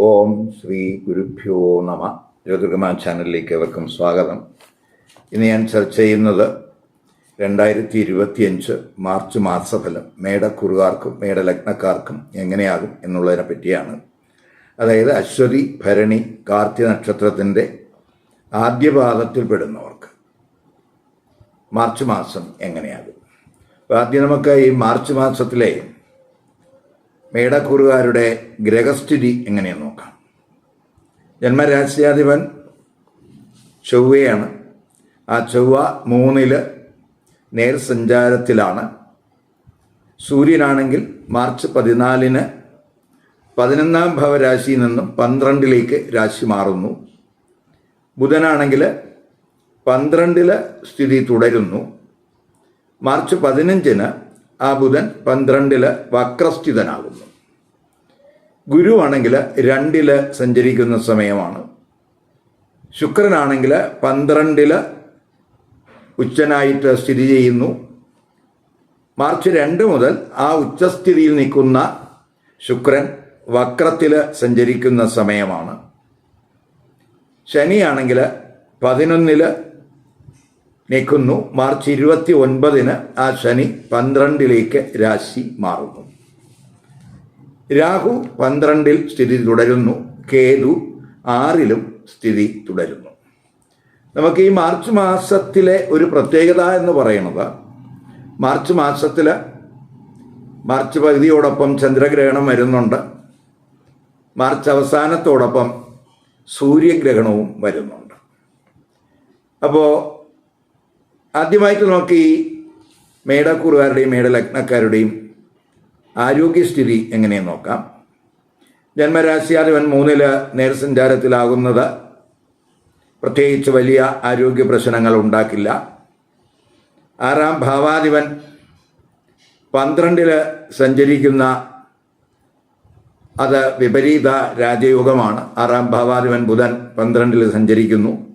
ഓം ശ്രീ ഗുരുഭ്യോ നമ. ജ്യോതിർഗമാൻ ചാനലിലേക്ക് ഏവർക്കും സ്വാഗതം. ഇന്ന് ഞാൻ ചർച്ച ചെയ്യുന്നത് രണ്ടായിരത്തി ഇരുപത്തിയഞ്ച് മാർച്ച് മാസഫലം മേടക്കുറുകാർക്കും മേടലഗ്നക്കാർക്കും എങ്ങനെയാകും എന്നുള്ളതിനെ പറ്റിയാണ്. അതായത് അശ്വതി ഭരണി കാർത്തി നക്ഷത്രത്തിന്റെ ആദ്യപാദത്തിൽ പെടുന്നവർക്ക് മാർച്ച് മാസം എങ്ങനെയാകും? ആദ്യം നമുക്ക് ഈ മാർച്ച് മാസത്തിലെ മേടക്കൂറുകാരുടെ ഗ്രഹസ്ഥിതി എങ്ങനെയെന്ന് നോക്കാം? ജന്മരാശ്യാധിപൻ ചൊവ്വയാണ്. ആ ചൊവ്വ മൂന്നിൽ നേർസഞ്ചാരത്തിലാണ് സൂര്യനാണെങ്കിൽ മാർച്ച് പതിനാലിന് പതിനൊന്നാം ഭവരാശിയിൽ നിന്നും പന്ത്രണ്ടിലേക്ക് രാശി മാറുന്നു. ബുധനാണെങ്കിൽ പന്ത്രണ്ടിൽ സ്ഥിതി തുടരുന്നു. മാർച്ച് പതിനഞ്ചിന് ആ ബുധൻ പന്ത്രണ്ടിൽ വക്രസ്ഥിതനാകുന്നു. ഗുരുവാണെങ്കിൽ രണ്ടിൽ സഞ്ചരിക്കുന്ന സമയമാണ്. ശുക്രനാണെങ്കിൽ പന്ത്രണ്ടിൽ ഉച്ചനായിട്ട് സ്ഥിതി ചെയ്യുന്നു. മാർച്ച് രണ്ട് മുതൽ ആ ഉച്ചസ്ഥിതിയിൽ നിൽക്കുന്ന ശുക്രൻ വക്രത്തിൽ സഞ്ചരിക്കുന്ന സമയമാണ്. ശനിയാണെങ്കിൽ പതിനൊന്നിൽ നിൽക്കുന്നു. മാർച്ച് ഇരുപത്തി ഒൻപതിന് ആ ശനി പന്ത്രണ്ടിലേക്ക് രാശി മാറുന്നു. രാഹു പന്ത്രണ്ടിൽ സ്ഥിതി തുടരുന്നു. കേതു ആറിലും സ്ഥിതി തുടരുന്നു. നമുക്ക് ഈ മാർച്ച് മാസത്തിലെ ഒരു പ്രത്യേകത എന്ന് പറയുന്നത് മാർച്ച് മാസത്തിൽ മാർച്ച് പകുതിയോടൊപ്പം ചന്ദ്രഗ്രഹണം വരുന്നുണ്ട്. മാർച്ച് അവസാനത്തോടൊപ്പം സൂര്യഗ്രഹണവും വരുന്നുണ്ട്. അപ്പോൾ ആദ്യമായിട്ട് നോക്കി ഈ മേടക്കൂറുകാരുടെയും മേടലഗ്നക്കാരുടെയും ആരോഗ്യസ്ഥിതി എങ്ങനെയെന്ന് നോക്കാം. ജന്മരാശിയാധിപൻ മൂന്നിൽ നേർസഞ്ചാരത്തിലാകുന്നത്. പ്രത്യേകിച്ച് വലിയ ആരോഗ്യ പ്രശ്നങ്ങൾ ഉണ്ടാക്കില്ല. ആറാം ഭാവാധിപൻ പന്ത്രണ്ടിൽ സഞ്ചരിക്കുന്ന അത് വിപരീത രാജയോഗമാണ്. ആറാം ഭാവാധിപൻ ബുധൻ പന്ത്രണ്ടിൽ സഞ്ചരിക്കുന്നു.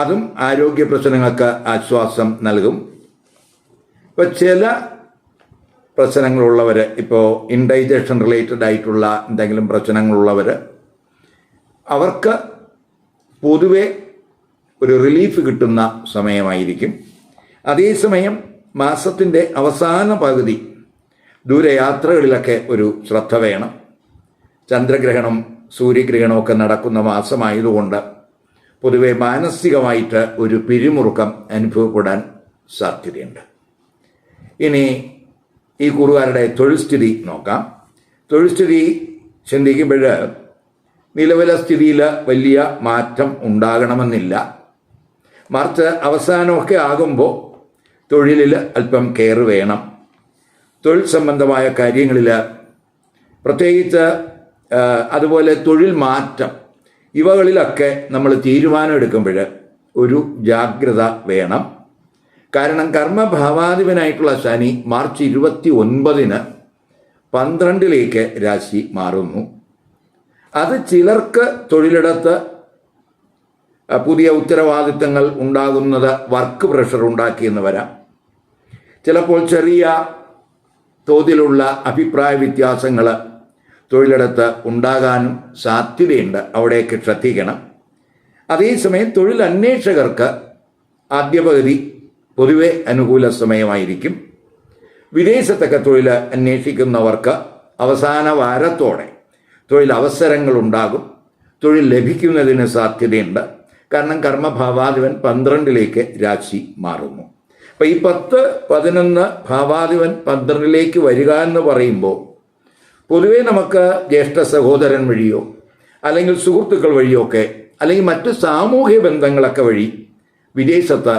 അതും ആരോഗ്യ പ്രശ്നങ്ങൾക്ക് ആശ്വാസം നൽകും. ഇപ്പോൾ ചില പ്രശ്നങ്ങളുള്ളവർ ഇപ്പോൾ ഇൻഡൈജഷൻ റിലേറ്റഡ് ആയിട്ടുള്ള എന്തെങ്കിലും പ്രശ്നങ്ങളുള്ളവർ അവർക്ക് പൊതുവെ ഒരു റിലീഫ് കിട്ടുന്ന സമയമായിരിക്കും. അതേസമയം മാസത്തിന്റെ അവസാന പകുതി ദൂരയാത്രകളിലൊക്കെ ഒരു ശ്രദ്ധ വേണം. ചന്ദ്രഗ്രഹണം സൂര്യഗ്രഹണമൊക്കെ നടക്കുന്ന മാസമായതുകൊണ്ട് പൊതുവെ മാനസികമായിട്ട് ഒരു പിരിമുറുക്കം അനുഭവപ്പെടാൻ സാധ്യതയുണ്ട്. ഇനി ഈ കുറുകാരുടെ തൊഴിൽ സ്ഥിതി നോക്കാം. തൊഴിൽ സ്ഥിതി ചിന്തിക്കുമ്പോൾ നിലവിലെ സ്ഥിതിയിൽ വലിയ മാറ്റം ഉണ്ടാകണമെന്നില്ല. മറിച്ച് അവസാനമൊക്കെ ആകുമ്പോൾ തൊഴിലിൽ അല്പം കെയർ വേണം. തൊഴിൽ സംബന്ധമായ കാര്യങ്ങളിൽ പ്രത്യേകിച്ച് അതുപോലെ തൊഴിൽ മാറ്റം ഇവകളിലൊക്കെ നമ്മൾ തീരുമാനം എടുക്കുമ്പോൾ ഒരു ജാഗ്രത വേണം. കാരണം കർമ്മഭാവാധിപനായിട്ടുള്ള ശനി മാർച്ച് ഇരുപത്തി ഒൻപതിന് പന്ത്രണ്ടിലേക്ക് രാശി മാറുന്നു. അത് ചിലർക്ക് തൊഴിലിടത്ത് പുതിയ ഉത്തരവാദിത്തങ്ങൾ ഉണ്ടാകുന്നത് വർക്ക് പ്രഷർ ഉണ്ടാക്കിയെന്ന് വരാം ചിലപ്പോൾ ചെറിയ തോതിലുള്ള അഭിപ്രായ വ്യത്യാസങ്ങൾ തൊഴിലിടത്ത് ഉണ്ടാകാനും സാധ്യതയുണ്ട്. അവിടേക്ക് ശ്രദ്ധിക്കണം. അതേസമയം തൊഴിൽ അന്വേഷകർക്ക് ആദ്യ പകുതി പൊതുവെ അനുകൂല സമയമായിരിക്കും. വിദേശത്തൊക്കെ തൊഴിൽ അന്വേഷിക്കുന്നവർക്ക് അവസാന വാരത്തോടെ തൊഴിൽ അവസരങ്ങൾ ഉണ്ടാകും. തൊഴിൽ ലഭിക്കുന്നതിന് സാധ്യതയുണ്ട്. കാരണം കർമ്മഭാവാധിപൻ പന്ത്രണ്ടിലേക്ക് രാശി മാറുന്നു. അപ്പം ഈ പത്ത് പതിനൊന്ന് ഭാവാധിപൻ പന്ത്രണ്ടിലേക്ക് വരിക എന്ന് പറയുമ്പോൾ പൊതുവേ നമുക്ക് ജ്യേഷ്ഠ സഹോദരൻ വഴിയോ അല്ലെങ്കിൽ സുഹൃത്തുക്കൾ വഴിയോ ഒക്കെ അല്ലെങ്കിൽ മറ്റ് സാമൂഹ്യ ബന്ധങ്ങളൊക്കെ വഴി വിദേശത്ത്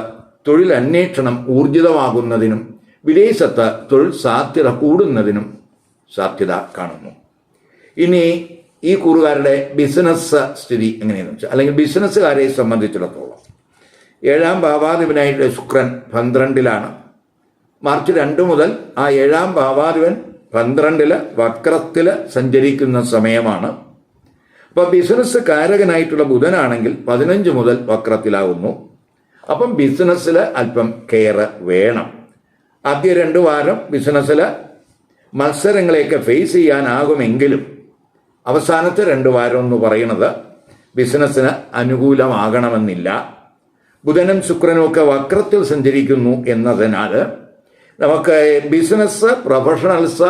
തൊഴിൽ അന്വേഷണം ഊർജിതമാകുന്നതിനും വിദേശത്ത് തൊഴിൽ സാധ്യത കൂടുന്നതിനും സാധ്യത കാണുന്നു. ഇനി ഈ കൂറുകാരുടെ ബിസിനസ് സ്ഥിതി എങ്ങനെയെന്ന് വെച്ചാൽ അല്ലെങ്കിൽ ബിസിനസ്സുകാരെ സംബന്ധിച്ചിടത്തോളം ഏഴാം ഭാവാധിപനായിട്ട് ശുക്രൻ പന്ത്രണ്ടിലാണ്. മാർച്ച് രണ്ട് മുതൽ ആ ഏഴാം ഭാവാധിപൻ പന്ത്രണ്ടിൽ വക്രത്തിൽ സഞ്ചരിക്കുന്ന സമയമാണ്. അപ്പോൾ ബിസിനസ് കാരകനായിട്ടുള്ള ബുധനാണെങ്കിൽ പതിനഞ്ച് മുതൽ വക്രത്തിലാവുന്നു. അപ്പം ബിസിനസ്സിൽ അല്പം കെയർ വേണം. ആദ്യ രണ്ട് വാരം ബിസിനസ്സിൽ മത്സരങ്ങളെയൊക്കെ ഫേസ് ചെയ്യാനാകുമെങ്കിലും അവസാനത്തെ രണ്ട് വാരം എന്ന് പറയുന്നത് ബിസിനസ്സിന് അനുകൂലമാകണമെന്നില്ല. ബുധനും ശുക്രനും ഒക്കെ വക്രത്തിൽ സഞ്ചരിക്കുന്നു എന്നതിനാൽ നമുക്ക് ബിസിനസ് പ്രൊഫഷണൽസ്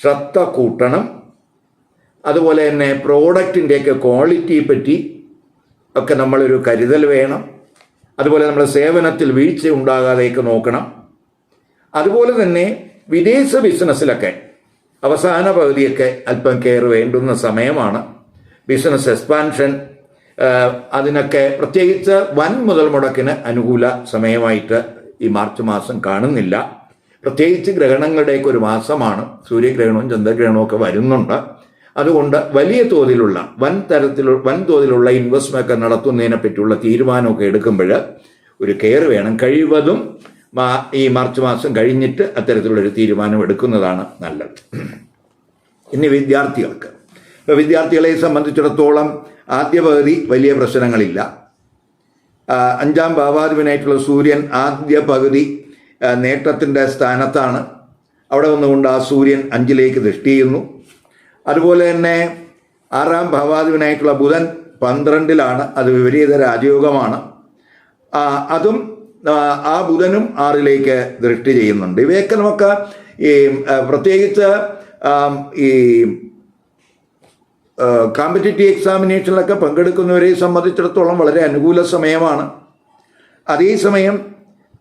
ശ്രദ്ധ കൂട്ടണം. അതുപോലെ തന്നെ പ്രോഡക്റ്റിന്റെയൊക്കെ ക്വാളിറ്റിയെ പറ്റി ഒക്കെ നമ്മളൊരു കരുതൽ വേണം. അതുപോലെ നമ്മുടെ സേവനത്തിൽ വീഴ്ച ഉണ്ടാകാതെയൊക്കെ നോക്കണം. അതുപോലെ തന്നെ വിദേശ ബിസിനസ്സിലൊക്കെ അവസാന പകുതിയൊക്കെ അല്പം കെയർ വേണ്ടുന്ന സമയമാണ്. ബിസിനസ് എക്സ്പാൻഷൻ അതിനൊക്കെ പ്രത്യേകിച്ച് വൻ മുതൽ മുടക്കിന് അനുകൂല സമയമായിട്ട് ഈ മാർച്ച് മാസം കാണുന്നില്ല. പ്രത്യേകിച്ച് ഗ്രഹണങ്ങളുടെയൊക്കെ ഒരു മാസമാണ്. സൂര്യഗ്രഹണവും ചന്ദ്രഗ്രഹണവും ഒക്കെ വരുന്നുണ്ട്. അതുകൊണ്ട് വലിയ തോതിലുള്ള വൻ തരത്തിൽ വൻ തോതിലുള്ള ഇൻവെസ്റ്റ്മെന്റ് ഒക്കെ നടത്തുന്നതിനെ പറ്റിയുള്ള തീരുമാനമൊക്കെ എടുക്കുമ്പോൾ ഒരു കെയർ വേണം. കഴിവതും ഈ മാർച്ച് മാസം കഴിഞ്ഞിട്ട് അത്തരത്തിലുള്ള ഒരു തീരുമാനം എടുക്കുന്നതാണ് നല്ലത്. ഇനി വിദ്യാർത്ഥികൾക്ക്. ഇപ്പോൾ വിദ്യാർത്ഥികളെ സംബന്ധിച്ചിടത്തോളം ആദ്യ പകുതി വലിയ പ്രശ്നങ്ങളില്ല. അഞ്ചാം ഭാവാധിപനായിട്ടുള്ള സൂര്യൻ ആദ്യ പകുതി നേട്ടത്തിന്റെ സ്ഥാനത്താണ്. അവിടെ വന്നുകൊണ്ട് ആ സൂര്യൻ അഞ്ചിലേക്ക് ദൃഷ്ടി ചെയ്യുന്നു. അതുപോലെ തന്നെ ആറാം ഭാവാധിപനായിട്ടുള്ള ബുധൻ പന്ത്രണ്ടിലാണ്. അത് വിപരീത രാജയോഗമാണ്. അതും ആ, ബുധനും ആറിലേക്ക് ദൃഷ്ടി ചെയ്യുന്നുണ്ട്. ഇവയൊക്കെ നമുക്ക് ഈ പ്രത്യേകിച്ച് ഈ കോമ്പറ്റേറ്റീവ് എക്സാമിനേഷനിലൊക്കെ പങ്കെടുക്കുന്നവരെ സംബന്ധിച്ചിടത്തോളം വളരെ അനുകൂല സമയമാണ്. അതേസമയം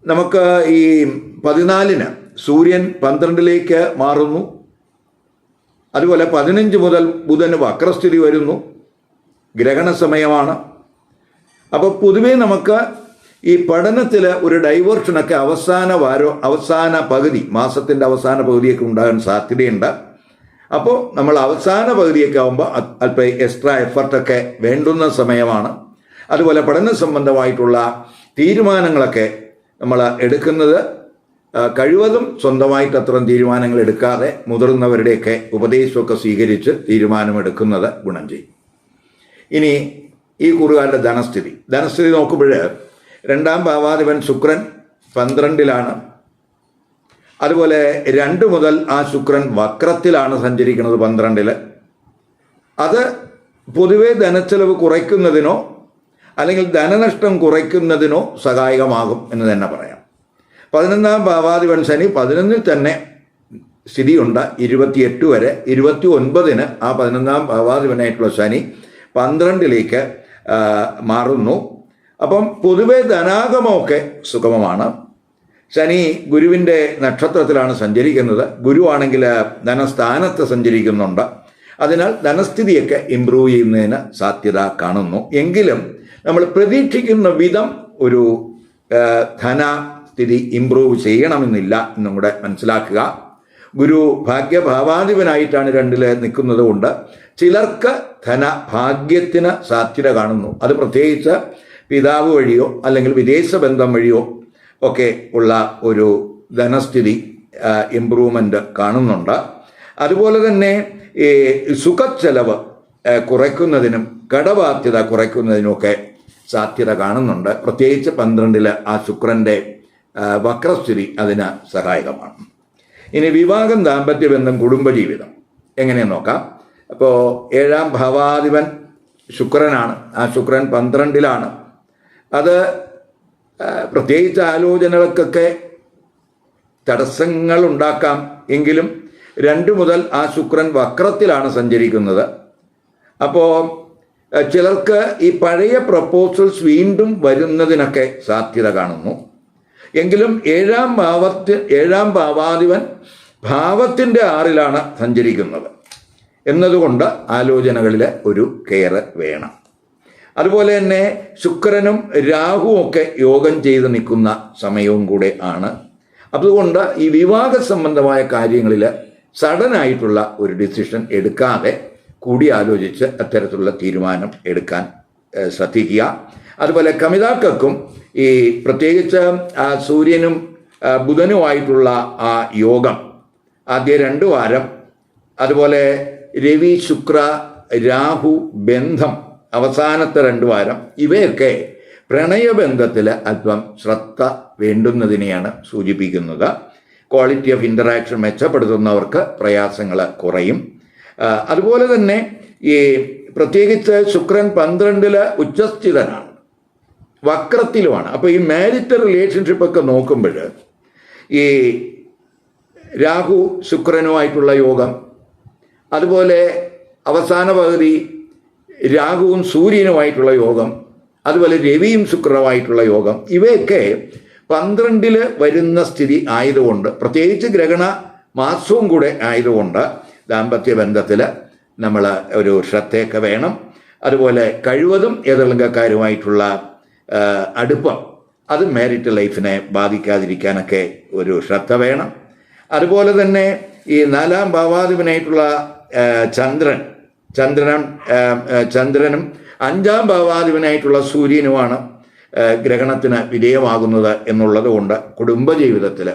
നമുക്ക് ഈ പതിനാലിന് സൂര്യൻ പന്ത്രണ്ടിലേക്ക് മാറുന്നു. അതുപോലെ പതിനഞ്ച് മുതൽ ബുധന് വക്രസ്ഥിതി വരുന്നു. ഗ്രഹണ സമയമാണ്. അപ്പോൾ പൊതുവേ നമുക്ക് ഈ പഠനത്തിൽ ഒരു ഡൈവേർഷനൊക്കെ അവസാന വാരോ അവസാന പകുതി മാസത്തിന്റെ അവസാന പകുതിയൊക്കെ ഉണ്ടാകാൻ സാധ്യതയുണ്ട്. അപ്പോൾ നമ്മൾ അവസാന പകുതിയൊക്കെ ആകുമ്പോൾ അല്പം എക്സ്ട്രാ എഫർട്ടൊക്കെ വേണ്ടുന്ന സമയമാണ്. അതുപോലെ പഠന സംബന്ധമായിട്ടുള്ള തീരുമാനങ്ങളൊക്കെ നമ്മൾ എടുക്കുന്നത് കഴിവതും സ്വന്തമായിട്ട് അത്തരം തീരുമാനങ്ങൾ എടുക്കാതെ മുതിർന്നവരുടെയൊക്കെ ഉപദേശമൊക്കെ സ്വീകരിച്ച് തീരുമാനമെടുക്കുന്നത് ഗുണം ചെയ്യും ഇനി ഈ കുറുകാരുടെ ധനസ്ഥിതി. ധനസ്ഥിതി നോക്കുമ്പോൾ രണ്ടാം ഭാവാധിപൻ ശുക്രൻ പന്ത്രണ്ടിലാണ്. അതുപോലെ രണ്ട് മുതൽ ആ ശുക്രൻ വക്രത്തിലാണ് സഞ്ചരിക്കുന്നത് പന്ത്രണ്ടിൽ അത് പൊതുവെ ധനച്ചെലവ് കുറയ്ക്കുന്നതിനോ അല്ലെങ്കിൽ ധനനഷ്ടം കുറയ്ക്കുന്നതിനോ സഹായകമാകും എന്ന് തന്നെ പറയാം. പതിനൊന്നാം ഭാവാധിപൻ ശനി പതിനൊന്നിൽ തന്നെ സ്ഥിതിയുണ്ട്. ഇരുപത്തിയെട്ട് വരെ ഇരുപത്തി ഒൻപതിന് ആ പതിനൊന്നാം ഭാവാധിപനായിട്ടുള്ള ശനി പന്ത്രണ്ടിലേക്ക് മാറുന്നു. അപ്പം പൊതുവെ ധനാഗമമൊക്കെ സുഗമമാണ്. ശനി ഗുരുവിന്റെ നക്ഷത്രത്തിലാണ് സഞ്ചരിക്കുന്നത്. ഗുരുവാണെങ്കിൽ ധനസ്ഥാനത്ത് സഞ്ചരിക്കുന്നുണ്ട്. അതിനാൽ ധനസ്ഥിതിയൊക്കെ ഇമ്പ്രൂവ് ചെയ്യുന്നതിന് സാധ്യത കാണുന്നു. എങ്കിലും നമ്മൾ പ്രതീക്ഷിക്കുന്ന വിധം ഒരു ധന സ്ഥിതി ഇമ്പ്രൂവ് ചെയ്യണമെന്നില്ല എന്നും കൂടെ മനസ്സിലാക്കുക. ഗുരു ഭാഗ്യഭാവാധിപനായിട്ടാണ് രണ്ടിൽ നിൽക്കുന്നത് കൊണ്ട് ചിലർക്ക് ധനഭാഗ്യത്തിന് സാധ്യത കാണുന്നു. അത് പ്രത്യേകിച്ച് പിതാവ് വഴിയോ അല്ലെങ്കിൽ വിദേശ ബന്ധം വഴിയോ ഒക്കെ ഉള്ള ഒരു ധനസ്ഥിതി ഇമ്പ്രൂവ്മെന്റ് കാണുന്നുണ്ട്. അതുപോലെ തന്നെ ഈ സുഖച്ചെലവ് കുറയ്ക്കുന്നതിനും കടബാധ്യത കുറയ്ക്കുന്നതിനുമൊക്കെ സാധ്യത കാണുന്നുണ്ട്. പ്രത്യേകിച്ച് പന്ത്രണ്ടിൽ ആ ശുക്രന്റെ വക്രസ്ഥിതി അതിന് സഹായകമാണ്. ഇനി വിവാഹം ദാമ്പത്യ ബന്ധം കുടുംബജീവിതം എങ്ങനെ നോക്കാം? അപ്പോൾ ഏഴാം ഭവാധിപൻ ശുക്രനാണ്. ആ ശുക്രൻ പന്ത്രണ്ടിലാണ്. അത് പ്രത്യേകിച്ച് ആലോചനകൾക്കൊക്കെ തടസ്സങ്ങൾ ഉണ്ടാക്കാം എങ്കിലും രണ്ട് മുതൽ ആ ശുക്രൻ വക്രത്തിലാണ് സഞ്ചരിക്കുന്നത്. അപ്പോൾ ചിലർക്ക് ഈ പഴയ പ്രപ്പോസൽസ് വീണ്ടും വരുന്നതിനൊക്കെ സാധ്യത കാണുന്നു. എങ്കിലും ഏഴാം ഭാവത്തിൽ ഏഴാം ഭാവാധിപൻ ഭാവത്തിന്റെ ആറിലാണ് സഞ്ചരിക്കുന്നത്. എന്നതുകൊണ്ട് ആലോചനകളിൽ ഒരു കെയർ വേണം. അതുപോലെ തന്നെ ശുക്രനും രാഹുവും ഒക്കെ യോഗം ചെയ്ത് നിൽക്കുന്ന സമയവും കൂടെ ആണ്. അതുകൊണ്ട് ഈ വിവാഹ സംബന്ധമായ കാര്യങ്ങളിൽ സഡനായിട്ടുള്ള ഒരു ഡിസിഷൻ എടുക്കാതെ കൂടിയാലോചിച്ച് അത്തരത്തിലുള്ള തീരുമാനം എടുക്കാൻ ശ്രദ്ധിക്കുക. അതുപോലെ കമിതാക്കൾക്കും ഈ പ്രത്യേകിച്ച് സൂര്യനും ബുധനുമായിട്ടുള്ള ആ യോഗം ആദ്യ രണ്ട് വാരം അതുപോലെ രവി ശുക്ര രാഹു ബന്ധം അവസാനത്തെ രണ്ട് വാരം ഇവയൊക്കെ പ്രണയബന്ധത്തിൽ അല്പം ശ്രദ്ധ വേണ്ടുന്നതിനെയാണ് സൂചിപ്പിക്കുന്നത്. ക്വാളിറ്റി ഓഫ് ഇന്ററാക്ഷൻ മെച്ചപ്പെടുത്തുന്നവർക്ക് പ്രയാസങ്ങൾ കുറയും. അതുപോലെ തന്നെ ഈ പ്രത്യേകിച്ച് ശുക്രൻ പന്ത്രണ്ടിൽ ഉച്ചസ്ഥിതനാണ്. വക്രത്തിലുമാണ്. അപ്പോൾ ഈ മാരിറ്റൽ റിലേഷൻഷിപ്പ് ഒക്കെ നോക്കുമ്പോൾ ഈ രാഹു ശുക്രനുമായിട്ടുള്ള യോഗം അതുപോലെ അവസാന പകുതി രാഹുവും സൂര്യനുമായിട്ടുള്ള യോഗം അതുപോലെ രവിയും ശുക്രനുമായിട്ടുള്ള യോഗം ഇവയൊക്കെ പന്ത്രണ്ടിൽ വരുന്ന സ്ഥിതി ആയതുകൊണ്ട് പ്രത്യേകിച്ച് ഗ്രഹണ മാസവും കൂടെ ആയതുകൊണ്ട് ദാമ്പത്യ ബന്ധത്തിൽ നമ്മൾ ഒരു ശ്രദ്ധയൊക്കെ വേണം. അതുപോലെ കഴിവതും എതിർലിംഗക്കാരുമായിട്ടുള്ള അടുപ്പം അത് മാരിറ്റ് ലൈഫിനെ ബാധിക്കാതിരിക്കാനൊക്കെ ഒരു ശ്രദ്ധ വേണം. അതുപോലെ തന്നെ ഈ നാലാം ഭാവാധിപനായിട്ടുള്ള ചന്ദ്രൻ ചന്ദ്രനും ചന്ദ്രനും അഞ്ചാം ഭാവാധിപനായിട്ടുള്ള സൂര്യനുമാണ് ഗ്രഹണത്തിന് വിധേയമാകുന്നത് എന്നുള്ളത് കൊണ്ട് കുടുംബജീവിതത്തിൽ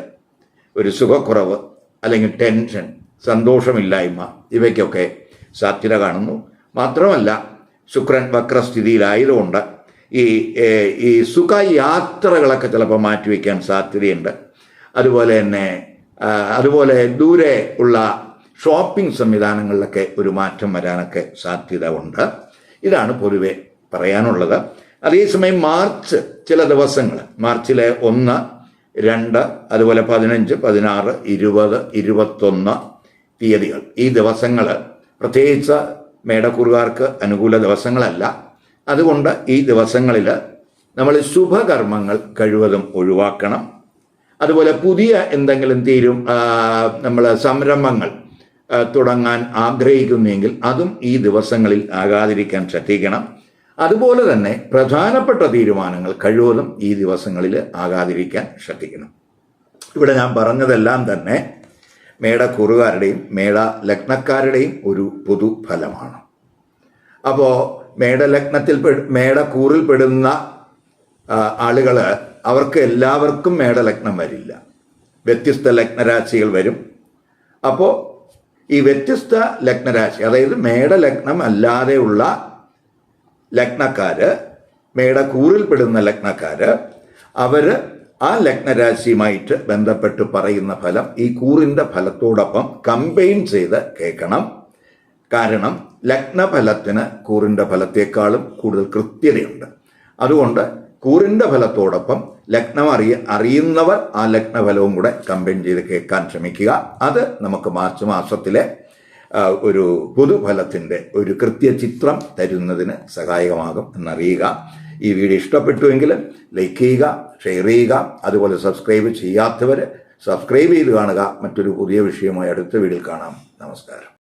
ഒരു സുഖക്കുറവ് അല്ലെങ്കിൽ ടെൻഷൻ സന്തോഷമില്ലായ്മ ഇവയ്ക്കൊക്കെ സാധ്യത കാണുന്നു. മാത്രമല്ല ശുക്രൻ വക്രസ്ഥിതിയിലായതുകൊണ്ട് ഈ ഈ സുഖയാത്രകളൊക്കെ ചിലപ്പോൾ മാറ്റിവെക്കാൻ സാധ്യതയുണ്ട്. അതുപോലെ തന്നെ അതുപോലെ ദൂരെ ഉള്ള ഷോപ്പിംഗ് സംവിധാനങ്ങളിലൊക്കെ ഒരു മാറ്റം വരാനൊക്കെ സാധ്യത ഉണ്ട് ഇതാണ് പൊതുവെ പറയാനുള്ളത്. അതേസമയം മാർച്ച് ചില ദിവസങ്ങൾ മാർച്ചിലെ ഒന്ന് രണ്ട് അതുപോലെ പതിനഞ്ച് പതിനാറ് ഇരുപത് ഇരുപത്തൊന്ന് തീയതികൾ. ഈ ദിവസങ്ങൾ പ്രത്യേകിച്ച് മേടക്കൂറുകാർക്ക് അനുകൂല ദിവസങ്ങളല്ല. അതുകൊണ്ട് ഈ ദിവസങ്ങളിൽ നമ്മൾ ശുഭകർമ്മങ്ങൾ കഴിവതും ഒഴിവാക്കണം. അതുപോലെ പുതിയ എന്തെങ്കിലും തീരും നമ്മൾ സംരംഭങ്ങൾ തുടങ്ങാൻ ആഗ്രഹിക്കുന്നെങ്കിൽ അതും ഈ ദിവസങ്ങളിൽ ആകാതിരിക്കാൻ ശ്രദ്ധിക്കണം. അതുപോലെ തന്നെ പ്രധാനപ്പെട്ട തീരുമാനങ്ങൾ കഴിവതും ഈ ദിവസങ്ങളിൽ ആകാതിരിക്കാൻ ശ്രദ്ധിക്കണം. ഇവിടെ ഞാൻ പറഞ്ഞതെല്ലാം തന്നെ മേടക്കുറുകാരുടെയും മേട ലഗ്നക്കാരുടെയും ഒരു പൊതുഫലമാണ് അപ്പോൾ മേടലഗ്നത്തിൽ പെട- മേടക്കൂറിൽ പെടുന്ന ആളുകൾ അവർക്ക് എല്ലാവർക്കും മേടലഗ്നം വരില്ല. വ്യത്യസ്ത ലഗ്നരാശികൾ വരും. അപ്പോൾ ഈ വ്യത്യസ്ത ലഗ്നരാശി അതായത് മേട മേടലഗ്നം അല്ലാതെയുള്ള ലഗ്നക്കാര് മേടക്കൂറിൽപ്പെടുന്ന ലഗ്നക്കാര് അവർ ആ ലഗ്നരാശിയുമായിട്ട് ബന്ധപ്പെട്ട് പറയുന്ന ഫലം ഈ കൂറിന്റെ ഫലത്തോടൊപ്പം കമ്പൈൻ ചെയ്ത് കേൾക്കണം. കാരണം ലഗ്നഫലത്തിന് കൂറിന്റെ ഫലത്തേക്കാളും കൂടുതൽ കൃത്യതയുണ്ട്. അതുകൊണ്ട് കൂറിന്റെ ഫലത്തോടൊപ്പം ലഗ്നം അറിയ അറിയുന്നവർ ആ ലഗ്നഫലവും കൂടെ കമ്പൈൻ ചെയ്ത് കേൾക്കാൻ ശ്രമിക്കുക. അത് നമുക്ക് മാർച്ച് മാസത്തിലെ ഒരു പൊതുഫലത്തിന്റെ ഒരു കൃത്യചിത്രം തരുന്നതിന് സഹായകമാകും എന്നറിയുക. ഈ വീഡിയോ ഇഷ്ടപ്പെട്ടുവെങ്കിൽ ലൈക്ക് ചെയ്യുക ഷെയർ ചെയ്യുക അതുപോലെ സബ്സ്ക്രൈബ് ചെയ്യാത്തവർ സബ്സ്ക്രൈബ് ചെയ്ത് കാണുക. മറ്റൊരു പുതിയ വിഷയമായി അടുത്ത വീഡിയോയിൽ കാണാം. നമസ്കാരം.